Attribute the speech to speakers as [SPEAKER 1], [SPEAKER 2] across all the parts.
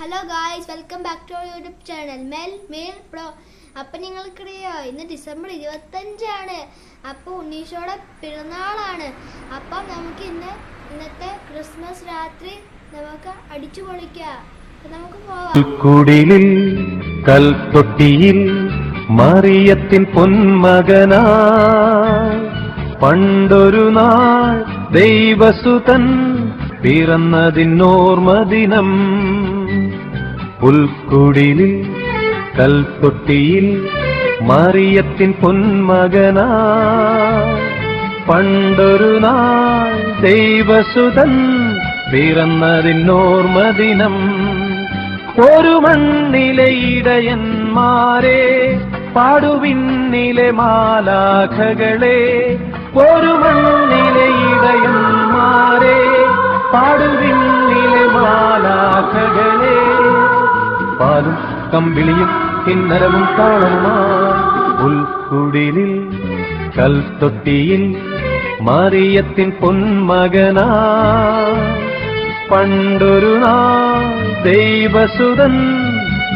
[SPEAKER 1] Hello guys welcome back to YouTube channel മെൽ mail pro. അപ്പം നിങ്ങൾക്കറിയോ ഇന്ന് ഡിസംബർ ഇരുപത്തഞ്ചാണ്. അപ്പോൾ ഉണ്ണീഷോടെ പിറന്നാളാണ്. അപ്പം നമുക്ക് ഇന്ന് ഇന്നത്തെ ക്രിസ്മസ് രാത്രി നമുക്ക് അടിച്ചു പൊളിക്കാം. നമുക്ക് പോവാം.
[SPEAKER 2] കൽത്തൊട്ടിയിൽ മറിയത്തിൻ പൊന്മകനാ. പണ്ടൊരു നാൾ ദൈവസുതൻ പിറന്നതിനോർമദിനം പുൽക്കുടിലിൽ കൽപ്പൊട്ടിയിൽ മറിയത്തിൻ പൊന്മകനാ. പണ്ടൊരു നാൾ ദൈവസുതൻ പിറന്നതിനോർമദിനം ഒരു മണ്ണിലെ ഇടയന്മാരെ പാടുവിന്നിലെ മാലാഖകളെ. ഒരു മണ്ണിലെ പാലും കമ്പിളിയും കിന്നരവും താളവുമാ ഉൾക്കുടിലിൽ കൽത്തൊട്ടിയിൽ മറിയത്തിൻ പൊന്മകനാ പണ്ടൊരു നാൾ ദൈവസുതൻ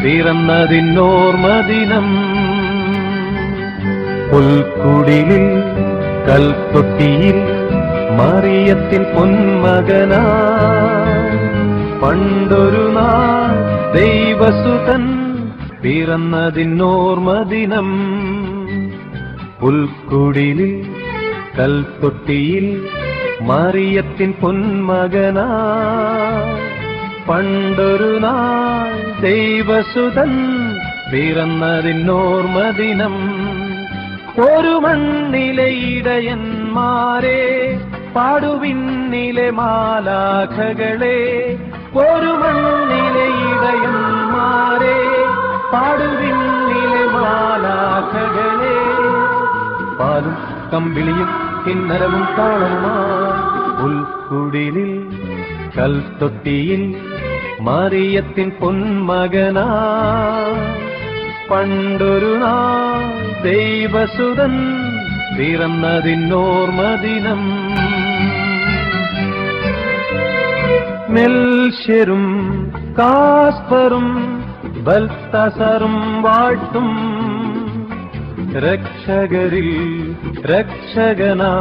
[SPEAKER 2] പിറന്നതിനോർമദിനം പുൽക്കുടിലിൽ കൽത്തൊട്ടിയിൽ മറിയത്തിൻ പൊന്മകനാ പണ്ടൊരു നാൾ ദൈവസുതൻ പിറന്നതിനോർമദിനം പുൽക്കുടിലിൽ കൽത്തൊട്ടിയിൽ മറിയത്തിൻ പൊന്മകനാ. പണ്ടൊരു നാൾ ദൈവസുതൻ പിറന്നതിനോർമദിനം ഒരു മണ്ണിലെ പാടുവിന്നിലെ മാലാഖകളെ ഒരു മണ്ണിലെ മാറേ പാടുവിന്നിലെ മാലാഖകളെ. പാലും കമ്പിളിയും കിന്നരവും താളവുമാ ഉൾക്കുടിലിൽ കൽത്തൊട്ടിയിൽ മറിയത്തിൻ പൊന്മകനാ. പണ്ടൊരു നാൾ ദൈവസുതൻ പിറന്നതിനോർമദിനം മെൽഷ്യരും കാസ്പറും ബൽത്തസറും വാട്ടും രക്ഷകരിൽ രക്ഷകനാ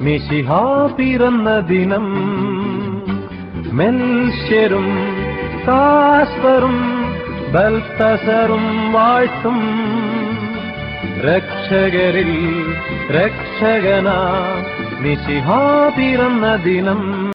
[SPEAKER 2] മിശിഹാ പിറന്ന ദിനം. മെൽഷ്യരും കാസ്പറും ബൽത്തസറും വാഴ്ത്തും. രക്ഷകരിൽ രക്ഷകനാ നിശിഹാ പിറന്ന ദിനം.